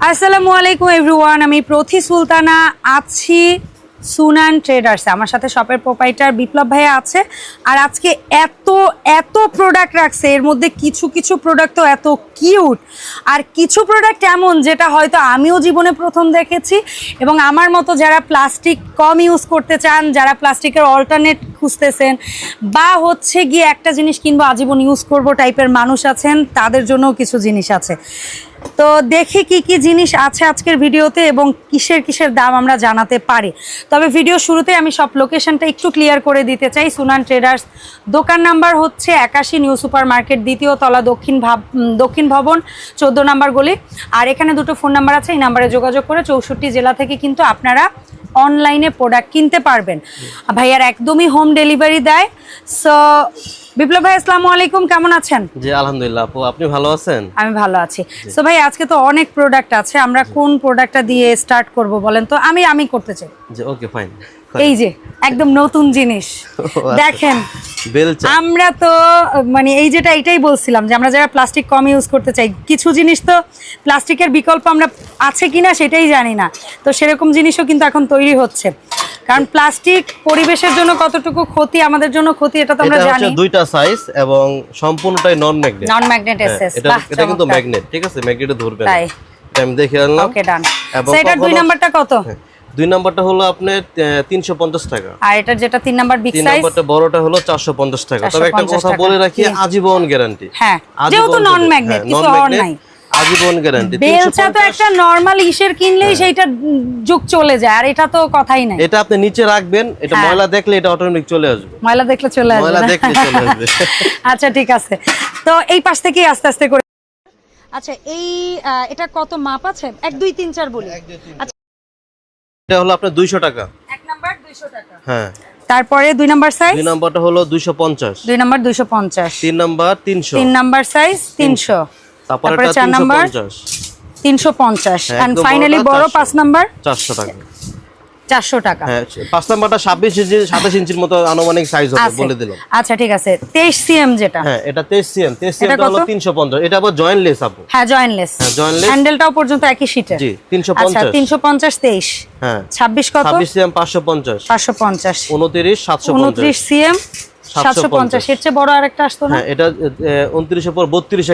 আসসালামু আলাইকুম এভরিওয়ান আমি প্রথি সুলতানা আছি সুনান ট্রেডার্সে আমার সাথে শপের প্রোপাইটার বিপ্লব ভাইয়া আছে। আর আজকে এত এত প্রোডাক্ট রাখছে। এর মধ্যে কিছু কিছু প্রোডাক্ট তো এত কিউট আর কিছু প্রোডাক্ট এমন যেটা হয়তো আমিও জীবনে প্রথম দেখেছি। এবং আমার মতো যারা প্লাস্টিক কম ইউজ করতে চান, যারা প্লাস্টিকের অল্টারনেট খুঁজতেছেন, বা হচ্ছে গিয়ে একটা জিনিস কিনবো, আজীবন ইউজ করব টাইপের মানুষ আছেন, তাদের জন্যও কিছু জিনিস আছে। তো দেখি কি কি জিনিস আছে আজকের ভিডিওতে এবং কিসের কিসের দাম আমরা জানাতে পারি। তবে ভিডিও শুরুতে আমি সব লোকেশনটা একটু ক্লিয়ার করে দিতে চাই। সুনান ট্রেডার্স দোকান নাম্বার হচ্ছে একাশি নিউ সুপার মার্কেট দ্বিতীয় তলা দক্ষিণ ভাব দক্ষিণ ভবন, চোদ্দ নাম্বার গলি। আর এখানে দুটো ফোন নাম্বার আছে, এই নাম্বারে যোগাযোগ করে চৌষট্টি জেলা থেকে কিন্তু আপনারা অনলাইনে প্রোডাক্ট কিনতে পারবেন। ভাইয়ার একদমই হোম ডেলিভারি দেয়। সো বিপ্লব ভাই আসসালামু আলাইকুম কেমন আছেন? জি আলহামদুলিল্লাহ আপু আপনি ভালো আছেন? আমি ভালো আছি। সো ভাই আজকে তো অনেক প্রোডাক্ট আছে আমরা কোন প্রোডাক্টটা দিয়ে স্টার্ট করব বলেন তো? আমি আমি করতে চাই। জি ওকে ফাইন এই যে একদম নতুন জিনিস। আচ্ছা। দেখেন আমরা তো মানে এই যেটা এটাই বলছিলাম যে আমরা যারা প্লাস্টিক কম ইউজ করতে চাই কিছু জিনিস তো প্লাস্টিকের বিকল্প আমরা আছে কিনা সেটাই জানি না। তো সেরকম জিনিসও কিন্তু এখন তৈরি হচ্ছে। কারণ প্লাস্টিক পরিবেশের জন্য কতটুকু ক্ষতি আমাদের জন্য ক্ষতি এটা তো আমরা এটা জানি। দুইটা সাইজ এবং সম্পূর্ণটাই non magnet non magnet SS এটা এটা কিন্তু ম্যাগনেট ঠিক আছে? ম্যাগনেটে ধরবে না। তাই। আমি দেখে আনলাম। ওকে ডান সেটার দুই নাম্বারটা কত? হ্যাঁ, দুই নাম্বারটা হলো আপনার তিনশো পঞ্চাশ টাকা। আর এটার যেটা তিন নাম্বার বিগ তিন নাম্বারটা বড়টা হলো চারশো পঞ্চাশ টাকা। তবে একটা কথা বলে রাখি আজীবন গ্যারান্টি হ্যাঁ যেহেতু নন ম্যাগনেট কিছু আর নাই। আজীবন গ্যারান্টি বেলচা তো একটা নরমাল ইসের কিনলেই সেইটা যুগ চলে যায় আর এটা তো কথাই নাই। এটা আপনি নিচে রাখবেন এটা হ্যাঁ। ময়লা দেখলে এটা অটোমেটিক চলে আসবে। ময়লা দেখলে চলে আসবে ময়লা না? দেখলে চলে আসবে। আচ্ছা ঠিক আছে। তো এই পাশ থেকে আস্তে আস্তে করে আচ্ছা এই আহ, এটা কত মাপ আছে? এক দুই তিন চার বলি। আচ্ছা এটা হলো আপনার দুইশো টাকা। এক নাম্বার দুইশো টাকা। হ্যাঁ। তারপরে দুই নাম্বার সাইজ দুই নাম্বারটা হলো দুইশো পঞ্চাশ। দুই নাম্বার দুইশো পঞ্চাশ। তিন নাম্বার তিনশো। তিন নাম্বার সাইজ তিনশো। তারপরে তারপরে চার নাম্বার পঞ্চাশ। তিনশো পঞ্চাশ। হ্যাঁ, অ্যান্ড একদম ফাইনালি বড় পাঁচ নাম্বার? চারশো টাকা। চারশো টাকা। হ্যাঁ পাঁচ নাম্বারটা ছাব্বিশ ইঞ্চি সাতাশ ইঞ্চির মতো আনুমানিক সাইজ হবে বলে দিলাম। আচ্ছা ঠিক আছে। তেইশ সিএম যেটা। হ্যাঁ এটা তেইশ সিএম। তেইশ এটা হলো কত? তিনশো পঞ্চাশ। এটা আবার জয়েন্ট আপু। হ্যাঁ জয়েন্টলেস হ্যাঁ, হ্যান্ডেলটাও পর্যন্ত একই শীটে জি তিনশো আচ্ছা পঞ্চাশ তিনশো পঞ্চাশ তেইশ। হ্যাঁ। ছাব্বিশ কত? ছাব্বিশ সিএম পাঁচশো পঞ্চাশ। পাঁচশো পঞ্চাশ। উনত্রিশ সাতশো উনত্রিশ সিএম এর চেয়ে বড় আরেকটা আসতো না? এটা পর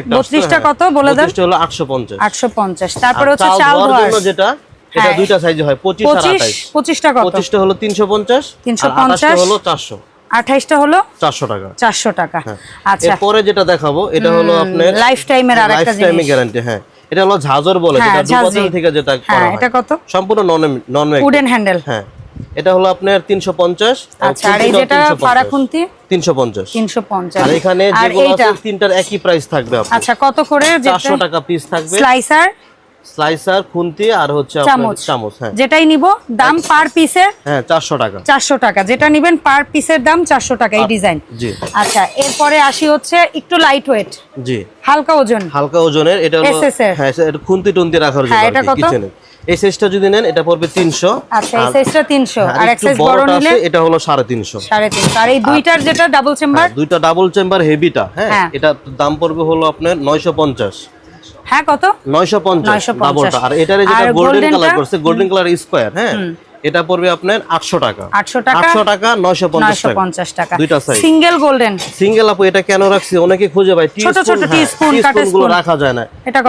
একটা আসতো, 32। কত বলে দেন? 32 হলো আটশো পঞ্চাশ। আটশো পঞ্চাশ। তারপরে হচ্ছে চাল ধোয়ার। যেটা এটা হ্যাঁ। দুইটা সাইজে হয় পঁচিশ আর পঁচিশ আঠাইশ। পঁচিশটা কত? পঁচিশটা হলো তিনশো পঞ্চাশ 350 হলো চারশো। আঠাইশটা হলো চারশো টাকা। চারশো টাকা। আচ্ছা। এরপরে যেটা দেখাবো এটা হলো আপনার লাইফ টাইমের আর একটা লাইফ টাইমে গ্যারান্টি হ্যাঁ। এটা হলো ঝাঁঝর বলে হ্যাঁ, যেটা থেকে যেটা করা হ্যাঁ। হয়। এটা কত? সম্পূর্ণ নন নন উডেন হ্যান্ডেল হ্যাঁ। এটা হলো আপনার তিনশো পঞ্চাশ আচ্ছা আর এই যেটা ফারাকুন্তি? তিনশো পঞ্চাশ। তিনশো পঞ্চাশ। আর এখানে আর যেগুলো আছে তিনটার একই প্রাইস থাকবে আপনার। আচ্ছা কত করে? চারশো টাকা পিস থাকবে। স্লাইসার স্লাইসার খুন্তি আর হচ্ছে চামচ। চামচ হ্যাঁ। যেটাই নিব দাম পার পিসের হ্যাঁ চারশো টাকা। চারশো টাকা। যেটা নিবেন পার পিসের দাম চারশো টাকা এই ডিজাইন। জি। আচ্ছা এরপরে আসি হচ্ছে একটু লাইট ওয়েট জি। হালকা ওজন। হালকা ওজনের এটা হলো হ্যাঁ এটা খুন্তি টুন্তি রাখার জন্য হ্যাঁ, এটা কত? এই সাইজটা যদি নেন এটা পড়বে তিনশো। আচ্ছা এই সাইজটা তিনশো। আর এক সাইজ বড় নিলে এটা হলো সাড়ে তিনশো। সাড়ে তিনশো। আর এই দুইটার যেটা ডাবল চেম্বার হ্যাঁ, দুইটা ডাবল চেম্বার হেভিটা হ্যাঁ। এটা দাম পড়বে হলো আপনার নয়শো পঞ্চাশ। হ্যাঁ কত? 950 ডাবলটা আর এটারে যেটা গোল্ডেন কালার করছে গোল্ডেন কালার স্কোয়ার হ্যাঁ? এটা পড়বে আপনার আটশো টাকা। 800 টাকা? আটশো টাকা নয়শো পঞ্চাশ নয়শো টাকা পঞ্চাশ টাকা। দুইটা সাইজ সিঙ্গেল গোল্ডেন সিঙ্গেল আপু এটা কেন রাখছি? অনেকে খুঁজে টি ছোট ছোট কাঠেরগুলো spoon। রাখা যায় না?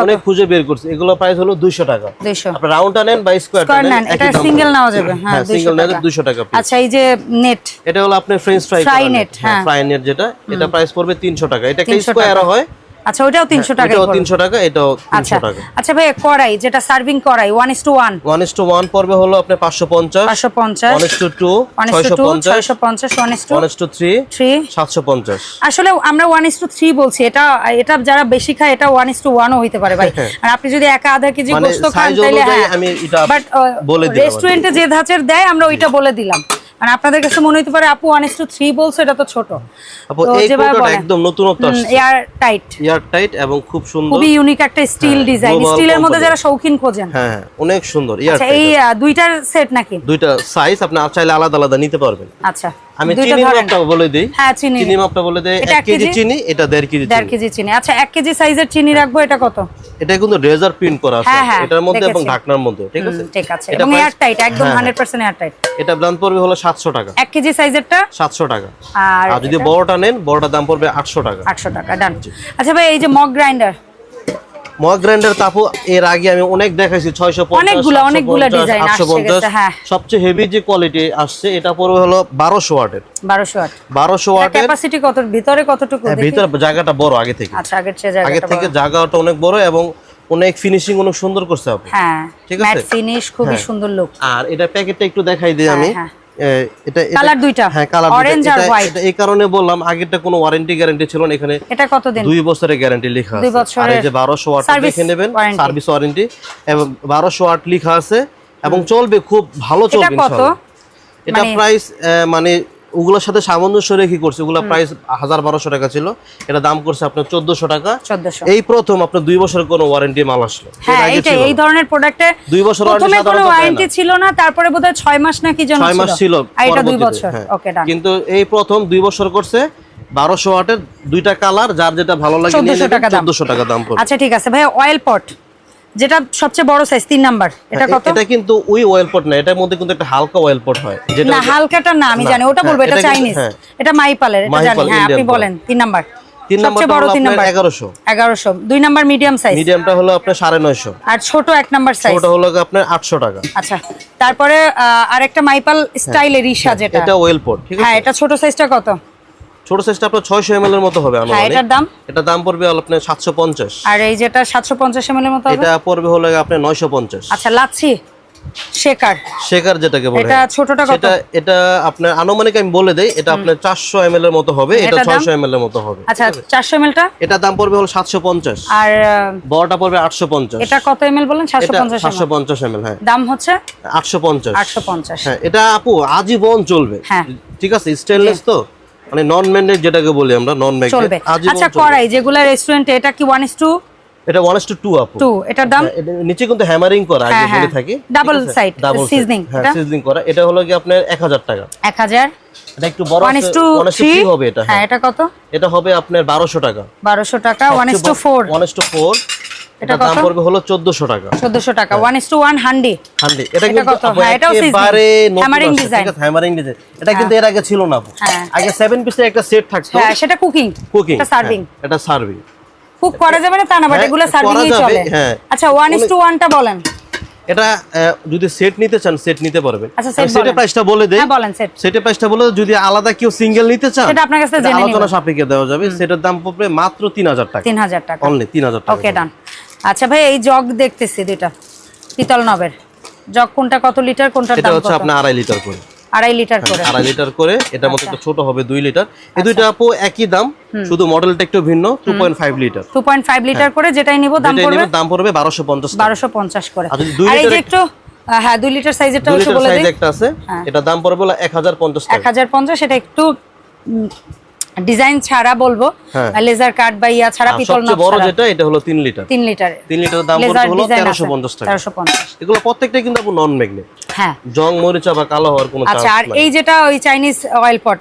অনেক খুঁজে বের করছে। এগুলো প্রাইস হলো দুইশো টাকা। দুইশো। আপনি রাউন্ডটা নেন বা স্কোয়ারটা স্কোয়ার নেন এটা সিঙ্গেল। নেওয়া যাবে। হ্যাঁ হ্যাঁ সিঙ্গেল নেন টাকা। দুইশো টাকা আচ্ছা এই যে নেট এটা হলো আপনার ফ্রেঞ্চ ফ্রাই Fry net, হ্যাঁ। ফ্রাই নেট যেটা এটা প্রাইস পড়বে তিনশো টাকা। এটা 300 স্কোয়ার। হয় আচ্ছা ওইটাও তিনশো টাকা এটাও তিনশো টাকা এটাও আচ্ছা। তিনশো টাকা আচ্ছা ভাই কড়াই যেটা সার্ভিং কড়াই one is to one one is to one পড়বে হলো is to one is to three three সাতশো পঞ্চাশ। আসলে আমরা ওয়ান ইস টু থ্রি বলছি এটা এটা যারা বেশি খায় এটা ওয়ান ইস টু ওয়ানও হইতে পারে ভাই। আর আপনি যদি একা আধা কেজি মানে গোস্ত খান অনুযায়ী হ্যাঁ। আমি এটা বাট বলে দিলাম রেস্টুরেন্টে যে ধাঁচের দেয় আমরা ওইটা বলে দিলাম। মানে আপনাদের কাছে মনে হতে পারে আপু ওয়ান ইস টু থ্রি বলছো এটা তো ছোট। আপু এই যেভাবে একদম নতুনত্ব আসছে এয়ার টাইট এয়ার টাইট এবং খুব সুন্দর। খুবই ইউনিক একটা স্টিল হ্যাঁ, ডিজাইন স্টিলের মধ্যে যারা শৌখিন খোঁজেন। হ্যাঁ হ্যাঁ, অনেক সুন্দর এয়ার আচ্ছা এই দুইটার সেট নাকি? দুইটা সাইজ আপনি চাইলে আলাদা আলাদা নিতে পারবেন। আচ্ছা আমি চিনি মাপটা বলে দিই। হ্যাঁ চিনি। চিনি মাপটা বলে দেই এক কেজি? চিনি এটা দেড় কেজি দেড় কেজি চিনি। আচ্ছা এক কেজি সাইজের চিনি রাখব এটা কত? এটা কিন্তু রেজার প্রিন্ট করা আছে। হ্যাঁ, হ্যাঁ, এটার মধ্যে এবং ঢাকনার মধ্যে ঠিক আছে? ঠিক আছে। এবং এয়ার টাইট একদম হ্যাঁ, হান্ড্রেড পার্সেন্ট এয়ার টাইট এটা দাম পড়বে হলো সাতশো টাকা। 1 কেজি সাইজেরটা সাতশো টাকা। আর যদি বড়টা নেন বড়টা দাম পড়বে আটশো টাকা। আটশো টাকা ডান আচ্ছা ভাই এই যে মগ গ্রাইন্ডার মগ গ্রাইন্ডার তাপু এর আগে আমি অনেক দেখাইছি ছয়শো অনেকগুলা, অনেকগুলা design আসছে হ্যাঁ। সবচেয়ে হেভি যে কোয়ালিটি আসছে এটা পড়বে হলো বারোশো ওয়াটের বারোশো আট বারোশো ওয়াটের ক্যাপাসিটি কত ভিতরে কতটুকু হ্যাঁ, ভিতরে জায়গাটা বড় আগে থেকে। আচ্ছা আগের চেয়ে আগে থেকে জায়গাটা অনেক বড় এবং অনেক ফিনিশিং অনেক সুন্দর করছে আপনি। হ্যাঁ ঠিক ম্যাট আছে? ফিনিশ খুবই হ্যাঁ। সুন্দর লুক আর এটা প্যাকেটটা একটু দেখাই দিই আমি। হ্যাঁ, এটা দুইটা, হ্যাঁ কালার orange আর white। এই কারণে বললাম আগেরটা কোনো ওয়ারেন্টি গ্যারান্টি ছিল না এখানে এটা দুই বছরের গ্যারান্টি লেখা আছে। বছরের আর এই যে 1200 ওয়াট দেখে নেবেন সার্ভিস ওয়ারেন্টি এবং 1200 ওয়াট লেখা আছে এবং চলবে খুব ভালো চলবে ইনশাআল্লাহ। এটা মানে- প্রাইস মানে ওগুলোর সাথে সামঞ্জস্য রেখে করছে ওগুলা প্রাইস হাজার বারোশো টাকা ছিল। এটা দাম করছে আপনার চোদ্দশো টাকা। এই প্রথম আপনার দুই বছরের কোনো ওয়ারেন্টি মাল আসলো। হ্যাঁ এই ধরনের প্রোডাক্টে দুই বছর ওয়ারেন্টি ছিল না তারপরে বোধহয় ছয় মাস নাকি যেন ছয় মাস ছিল। হ্যাঁ। কিন্তু এই প্রথম দুই বছর করছে বারোশো ওয়াটের দুইটা কালার যার যেটা ভালো লাগে 1400 টাকা দাম। চোদ্দশো টাকা দাম আচ্ছা ঠিক আছে। ভাই অয়েল পট যেটা সবচেয়ে বড় সাইজ তিন নাম্বার। এটা হ্যাঁ, কত? এটা কিন্তু ওই অয়েল পট না এটার মধ্যে কিন্তু একটা হালকা অয়েল পট হয় যেটা না হালকাটা না আমি জানি ওটা হ্যাঁ, বলব এটা চাইনিজ হ্যাঁ। এটা মাইপালের এটা জানি হ্যাঁ আপনি বলেন তিন নাম্বার। তিন সবচেয়ে বড় তিন নাম্বার। এগারোশো। এগারোশো। দুই নাম্বার মিডিয়াম সাইজ মিডিয়ামটা হলো আপনার সাড়ে নয়শো। আর ছোট এক নাম্বার সাইজ ওটা হলো আপনার আটশো টাকা। আচ্ছা তারপরে আরেকটা মাইপাল স্টাইলের রিসা যেটা। এটা ওয়েল পট ঠিক আছে? হ্যাঁ এটা ছোট সাইজটা কত? ছোট সাইজটা আপনার ছয়শো এম এর মতো হবে হ্যাঁ আনুমানিক। এটার দাম? এটা দাম পড়বে হলো আপনার সাতশো পঞ্চাশ। আর এই যেটা সাতশো পঞ্চাশ এম এর মতো হবে? এটা পড়বে হলো আপনার নয়শো পঞ্চাশ। আচ্ছা লাচ্ছি শেকার। শেখার যেটাকে বলে। এটা ছোটটা কত? সেটা এটা আপনার আনুমানিক আমি বলে দেই এটা আপনার চারশো এম এর মতো হবে এটা এটার দাম? ছয়শো এম এর মতো হবে। আচ্ছা চারশো এম টা? এটা দাম পড়বে হলো সাতশো পঞ্চাশ। আর বড়টা পড়বে আটশো পঞ্চাশ। এটা কত এম বলেন সাতশো এটা পঞ্চাশ সাতশো পঞ্চাশ এম হ্যাঁ। দাম হচ্ছে? আটশো পঞ্চাশ। আটশো পঞ্চাশ। হ্যাঁ এটা আপু আজীবন চলবে। হ্যাঁ। ঠিক আছে স্টেনলেস তো? মানে নন ম্যাগনেট যেটাকে বলি আমরা নন ম্যাগনেট আচ্ছা করাই যেগুলা রেস্টুরেন্টে এটা কি ওয়ান ইস টু এটা ওয়ান টু টু আপু। টু এটার দাম? হ্যাঁ, নিচে কিন্তু হ্যামারিং করা আগে হ্যাঁ, বলে হ্যাঁ। থাকি। side, seasoning, হ্যাঁ এটা? সিজনিং করা। এটা হলো কি আপনার 1000 টাকা। এক হাজার? এটা একটু বড় one is to one three হবে এটা হ্যাঁ। হ্যাঁ এটা কত? এটা হবে আপনার 1200 টাকা। বারোশো টাকা one is to four one to four এটা দাম পড়বে হলো 1400 টাকা। চোদ্দশো টাকা হান্ডি হান্ডি এটা কিন্তু? হ্যাঁ, এটাও। ঠিক আছে? হ্যামারিং ডিজাইন এটা কিন্তু এর আগে ছিল না হ্যাঁ। আগে 7 পিসের একটা সেট থাকতো। হ্যাঁ সেটা কুকিং কুকিং এটা সার্ভিং এটা সার্ভিং কুক করা যাবে না তা না বাট হ্যাঁ, এগুলো সার্ভিংই চলে। হ্যাঁ। আচ্ছা টু বলেন। এটা যদি সেট নিতে চান সেট নিতে পারবেন আচ্ছা, সেটের। প্রাইসটা বলে দেই। হ্যাঁ বলেন সেট সেটের প্রাইসটা বলে যদি আলাদা কেউ সিঙ্গেল নিতে চান সেটা আপনার কাছে জেনে আলোচনা নিব। সাপেক্ষে দেওয়া যাবে। সেটার দাম পড়বে মাত্র 3000 টাকা। তিন হাজার টাকা। অনলি 3000 টাকা ওকে ডান আচ্ছা ভাই এই জগ দেখতেছি দুইটা পিতল নবের। জগ কোনটা কত লিটার কোনটার এটা হচ্ছে আপনার আড়াই লিটার করে। আড়াই লিটার করে। আড়াই লিটার করে। এটার মধ্যে আচ্ছা। একটু ছোট হবে দুই লিটার। এই দুইটা আপু একই দাম শুধু মডেলটা একটু ভিন্ন two point five litre. Two point five litre করে যেটাই নিব দাম পড়বে দাম পড়বে বারোশো পঞ্চাশ বারোশো পঞ্চাশ করে। আর এই যে একটু হ্যাঁ দুই লিটার সাইজেরটা হচ্ছে বলে দিই। একটা আছে। হ্যাঁ। এটা দাম পড়বে হলো এক হাজার পঞ্চাশ এক টাকা হাজার পঞ্চাশ এটা একটু ডিজাইন ছাড়া বলব হ্যাঁ। লেজার কাট বা ইয়া ছাড়া পিতল নব বড় যেটা এটা হলো তিন লিটার। তিন লিটার তিন লিটার দাম হলো তেরোশো পঞ্চাশ টাকা। তেরোশো পঞ্চাশ। এগুলো প্রত্যেকটা কিন্তু আপু নন ম্যাগনেট হ্যাঁ। জং মরিচা বা কালো হওয়ার কোনো চান্স আচ্ছা আর এই যেটা ওই চাইনিজ অয়েল পট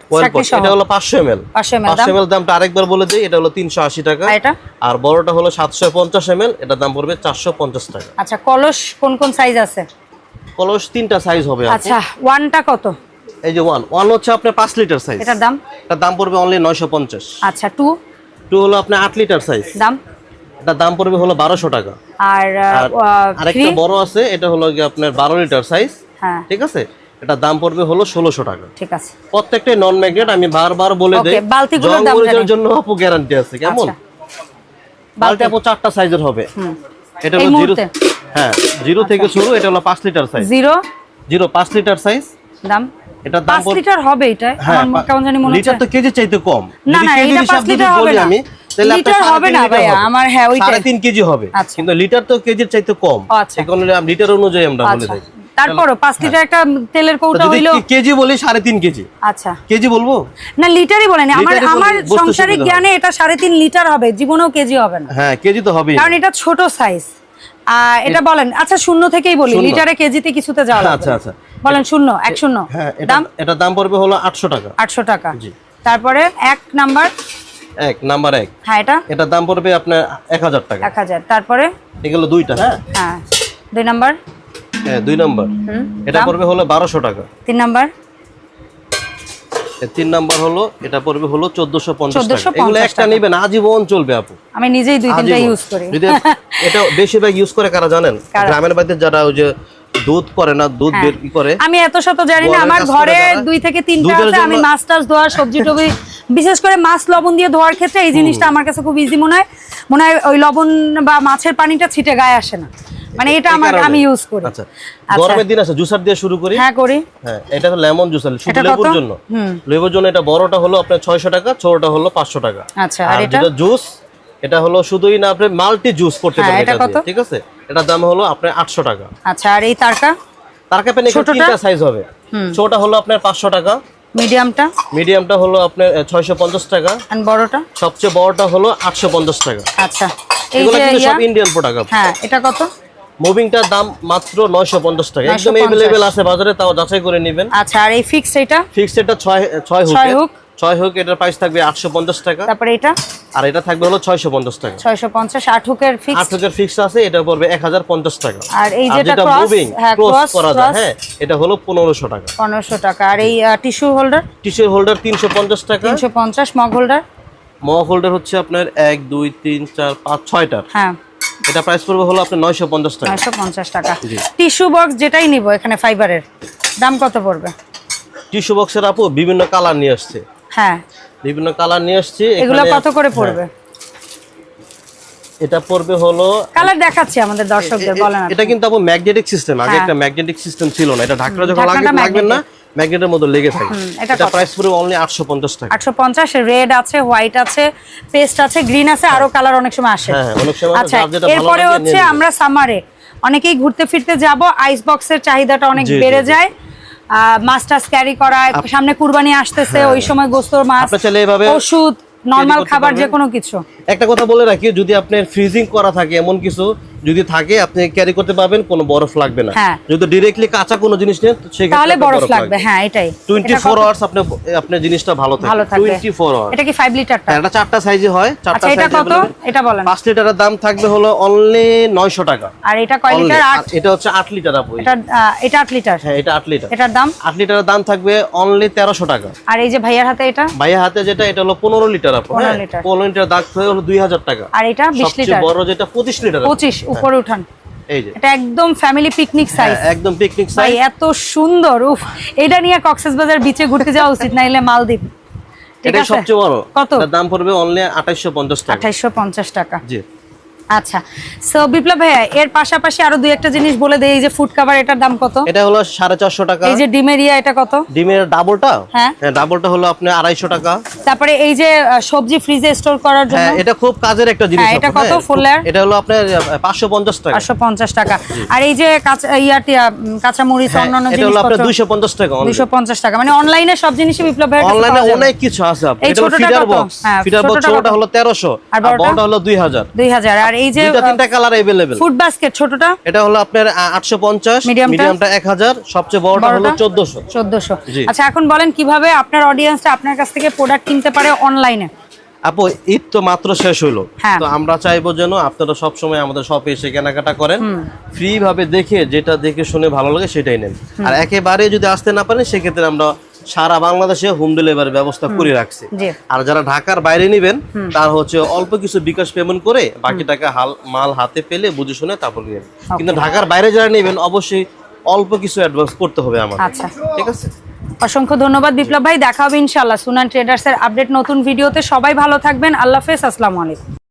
এটা হলো পাঁচশো এম এল 500 ml পাঁচশো এম দামটা আরেকবার বলে দিই এটা হলো তিনশো আশি টাকা। আর এটা? আর বড়টা হলো সাতশো পঞ্চাশ এম এল দাম পড়বে চারশো পঞ্চাশ টাকা। আচ্ছা কলস কোন কোন সাইজ আছে? কলস তিনটা সাইজ হবে আচ্ছা ওয়ানটা কত? এই যে ওয়ান ওয়ান হচ্ছে আপনার পাঁচ লিটার সাইজ এটার দাম? এটার দাম পড়বে অনলি নয়শো পঞ্চাশ। আচ্ছা টু টু হলো আপনার আট লিটার সাইজ দাম? এটার দাম পড়বে হলো বারোশো টাকা। আর আর আরেকটা বড় আছে এটা হলো গিয়ে আপনার বারো লিটার সাইজ হ্যাঁ। ঠিক আছে? এটার দাম পড়বে হলো ষোলোশো টাকা। ঠিক আছে। প্রত্যেকটাই নন ম্যাগনেট আমি বারবার বলে দেই বালতিগুলোর দাম জঙ্গলের জানি। জন্য আপু গ্যারান্টি আছে কেমন? আচ্ছা। বালতি আপু চারটা সাইজের হবে। এটা হলো জিরো হ্যাঁ জিরো থেকে শুরু এটা হলো পাঁচ লিটার সাইজ জিরো জিরো পাঁচ লিটার সাইজ দাম? এটার দাম পাঁচ লিটার হবে এটা। হ্যাঁ আমার কেমন জানি মনে লিটার তো কেজি চাইতে কম। না, না, এটা হিসাব পাঁচ যদি লিটার হবে না। আমি তাহলে লিটার হবে না হবে। আমার হ্যাঁ, কেজি হবে। আচ্ছা। কিন্তু লিটার তো কেজির চাইতে কম। আচ্ছা। এই লিটার অনুযায়ী আমরা বলে আচ্ছা। থাকি তারপরও পাঁচ লিটার একটা তেলের কৌটা হইল কেজি বলি সাড়ে তিন কেজি। আচ্ছা। কেজি বলব? না লিটারই বলেন। আমার আমার সংসারিক জ্ঞানে এটা সাড়ে তিন লিটার হবে জীবনেও কেজি হবে না। হ্যাঁ কেজি তো হবেই। কারণ এটা ছোট সাইজ এটা বলেন আচ্ছা শূন্য থেকেই বলি লিটারে কেজিতে কিছুতে যাওয়া আচ্ছা, আচ্ছা। বলেন শূন্য এক শূন্য। হ্যাঁ এটা দাম? এটা দাম পড়বে হলো আটশো টাকা। আটশো টাকা। জি। তারপরে এক নাম্বার? এক নাম্বার এক। হ্যাঁ এটা? এটার দাম পড়বে আপনার এক হাজার টাকা। এক হাজার। তারপরে? এগুলো দুইটা হ্যাঁ? হ্যাঁ। দুই নাম্বার? হ্যাঁ দুই নাম্বার। হুম। এটা পড়বে হলো বারোশো টাকা। তিন নাম্বার? তিন নাম্বার হলো এটা পড়বে হলো চোদ্দশো পঞ্চাশ টাকা। এগুলো একটা। নেবেন আজীবন চলবে আপু। আমি নিজেই দুই তিনটা ইউজ করি। এটা বেশিরভাগ ইউজ করে কারা জানেন? গ্রামের বাড়িতে যারা ওই যে দুধ করে না দুধ হ্যাঁ। বের কি করে? আমি এত শত জানি না আমার ঘরে দুই থেকে তিনটা আছে আমি মাছ টাছ ধোয়া সবজি টবি বিশেষ করে মাছ লবণ দিয়ে ধোয়ার ক্ষেত্রে এই জিনিসটা আমার কাছে খুব ইজি মনে হয়। মনে হয় ওই লবণ বা মাছের পানিটা ছিটে গায়ে আসে না। মানে এটা আমার আমি ইউজ করি। আচ্ছা আচ্ছা। গরমের দিন আছে জুসার দিয়ে শুরু করি। হ্যাঁ করি। হ্যাঁ এটা তো লেমন জুসার শুধু লেবুর জন্য। হুম। লেবুর জন্য এটা বড়টা হলো আপনার ছয়শো টাকা ছোটটা হলো পাঁচশো টাকা। আচ্ছা, আর এটা? জুস এটা হলো শুধুই না আপনি মাল্টি জুস করতে হ্যাঁ, পারবেন এটা এটা? ঠিক আছে? এটার দাম হলো আপনার আটশো টাকা। আচ্ছা আর এই তারকা? তার কাপে ছোটটা? তিনটা সাইজ হবে। ছোটটা হলো আপনার পাঁচশো টাকা। মিডিয়ামটা? মিডিয়ামটা হলো আপনার ছয়শো পঞ্চাশ টাকা। আর বড়টা? সবচেয়ে বড়টা হলো আটশো পঞ্চাশ টাকা। আচ্ছা। এই যে সব ইন্ডিয়ান প্রোডাক্ট হ্যাঁ এটা কত? মুভিংটার দাম মাত্র নয়শো পঞ্চাশ টাকা। একদম 950 এভেলেবেল আছে বাজারে তাও যাচাই করে নেবেন। আচ্ছা আর এই ফিক্স এটা? ফিক্স এটা ছয় ছয় ছয় হুক hook। ছয় হুক এটার প্রাইস থাকবে আটশো পঞ্চাশ টাকা। তারপরে এটা? আর এটা থাকবে হলো ছয়শো পঞ্চাশ টাকা। ছয়শো পঞ্চাশ আট হুকের ফিক্স আট হুকের ফিক্স আছে এটা পড়বে এক হাজার পঞ্চাশ টাকা। আর এই যেটা মুভিং হ্যাঁ, ক্রস করা যায় হ্যাঁ এটা হলো পনেরোশো টাকা। পনেরোশো টাকা। আর এই টিস্যু হোল্ডার টিস্যু হোল্ডার তিনশো পঞ্চাশ টাকা। তিনশো পঞ্চাশ মগ হোল্ডার মগ হোল্ডার হচ্ছে আপনার এক দুই তিন চার পাঁচ ছয়টার। হ্যাঁ। এটা প্রাইস পড়বে হলো আপনার নয়শো পঞ্চাশ টাকা। নয়শো পঞ্চাশ টাকা। টিস্যু বক্স যেটাই নিব এখানে ফাইবারের দাম কত পড়বে? টিস্যু বক্সের আপু বিভিন্ন কালার নিয়ে আসছে। হ্যাঁ। বিভিন্ন কালার নিয়ে আসছি এগুলো কত করে পড়বে? হ্যাঁ, এটা পড়বে হলো কালার দেখাচ্ছি আমাদের দর্শকদের বলেন এটা কিন্তু আপু ম্যাগনেটিক সিস্টেম আগে হ্যাঁ। একটা ম্যাগনেটিক সিস্টেম ছিল না। এটা ঢাকনা যখন ঢাকনাটা লাগে লাগবেন না ম্যাগনেটের মধ্যে লেগে থাকে। এটা প্রাইস পড়বে অনলি 850 টাকা। আটশো পঞ্চাশ রেড আছে হোয়াইট আছে পেস্ট আছে গ্রিন আছে আরও কালার অনেক সময় আসে। হ্যাঁ, হ্যাঁ, অনেক সময় আচ্ছা এরপরে হচ্ছে আমরা সামারে অনেকেই ঘুরতে ফিরতে যাব আইস বক্সের চাহিদাটা অনেক বেড়ে যায়। টাছ ক্যারি করা সামনে কুরবানি আসতেছে ওই সময় গোস্তর মাছ ওষুধ নর্মাল খাবার যে কোনো কিছু। একটা কথা বলে রাখি যদি আপনার ফ্রিজিং করা থাকে এমন কিছু যদি থাকে আপনি ক্যারি করতে পারবেন কোনো বরফ লাগবে না। হ্যাঁ। যদি ডিরেক্টলি কাঁচা কোনো জিনিস নেন তাহলে বরফ লাগবে হ্যাঁ এটাই। 24 আওয়ার্স আপনি আপনার জিনিসটা ভালো থাকবে। 24 আওয়ার্স এটা কি 5 লিটারটা হ্যাঁ, এটা চারটা সাইজে হয় চারটা সাইজে এটা কত? এটা বলেন। 5 লিটারের দাম থাকবে হলো অনলি 900 টাকা। আর এটা কয় লিটার 8 এটা হচ্ছে 8 লিটার আপু এটা এটা 8 লিটার হ্যাঁ এটা 8 লিটার এটার দাম? 8 লিটারের দাম থাকবে অনলি 1300 টাকা। আর এই যে ভাইয়ার হাতে এটা? ভাইয়ার হাতে যেটা এটা হলো 15 লিটার আপু 15 লিটার 15 দাম হলো 2000 টাকা। আর এটা 20 লিটার সবচেয়ে বড় যেটা 25 লিটার 25 উপরে উঠান। এই যে। এটা একদম ফ্যামিলি পিকনিক সাইজ হ্যাঁ, একদম পিকনিক সাইজ এত সুন্দর উফ। এটা নিয়ে কক্সবাজার বিচে ঘুরতে যাওয়া উচিত নাইলে মালদ্বীপ। এটা সবচেয়ে বড়। কত? দাম পড়বে অনলি টাকা। পঞ্চাশ টাকা। জি। আচ্ছা সো বিপ্লব ভাইয়া এর পাশাপাশি আরও দুই একটা জিনিস বলে দেই এই যে ফুড কাভার এটার দাম কত? এটা হলো সাড়ে চারশো টাকা। এই যে ডিমেরিয়া এটা কত? ডিমের ডাবলটা? হ্যাঁ। হ্যাঁ ডাবলটা হলো আপনার আড়াইশো টাকা। তারপরে এই যে সবজি ফ্রিজে স্টোর করার জন্য? হ্যাঁ এটা খুব কাজের একটা জিনিস হ্যাঁ, এটা কত? full layer? এটা হলো আপনার পাঁচশো পঞ্চাশ টাকা। পাঁচশো পঞ্চাশ টাকা। আর এই যে কাঁচা ইয়াটিয়া কাঁচা মরিচ হ্যাঁ, অন্যান্য এটা হলো আপনার জিনিসপত্র দুইশো পঞ্চাশ টাকা দুইশো পঞ্চাশ টাকা। মানে অনলাইনে সব জিনিসই বিপ্লব ভাইয়ের কাছে অনলাইনে অনেক কিছু আছে আপু। এই এটা ফিডার বক্স হ্যাঁ, ফিডার বক্স ছোটটা হলো তেরোশো আর আর বড়টা? হলো দুই হাজার। দুই হাজার। আর এই যে দুইটা তিনটা কালার অ্যাভেলেবেল ফুড বাস্কেট ছোটটা? এটা হলো আপনার আটশো পঞ্চাশ Medium টা? মিডিয়ামটা এক হাজার সবচেয়ে বড়টা হলো বড়টা? চোদ্দশো। চোদ্দশো। জি। আচ্ছা এখন বলেন কীভাবে আপনার অডিয়েন্সটা আপনার কাছ থেকে প্রোডাক্ট কিনতে পারে অনলাইনে আপু ঈদ তো মাত্র শেষ হইল। হ্যাঁ। তো আমরা চাইব যেন আপনারা সব সময় আমাদের শপে এসে কেনাকাটা করেন। ফ্রি ভাবে দেখে যেটা দেখে শুনে ভালো লাগে সেটাই নেন। আর একেবারে যদি আসতে না পারেন সেক্ষেত্রে আমরা সারা বাংলাদেশে হোম ডেলিভারি ব্যবস্থা করে রাখছে। আর যারা ঢাকার বাইরে নেবেন তার হচ্ছে অল্প কিছু বিকাশ পেমেন্ট করে বাকি টাকা হাল মাল হাতে পেলে বুঝে শুনে তারপর নেবেন। কিন্তু ঢাকার বাইরে যারা নেবেন অবশ্যই অল্প কিছু অ্যাডভান্স করতে হবে আমাদের আচ্ছা। ঠিক আছে? অসংখ্য ধন্যবাদ বিপ্লব ভাই। দেখা হবে ইনশাল্লাহ সুনান ট্রেডার্সের আপডেট নতুন ভিডিওতে। সবাই ভালো থাকবেন। আল্লাহ হাফেজ। আসসালামু আলাইকুম।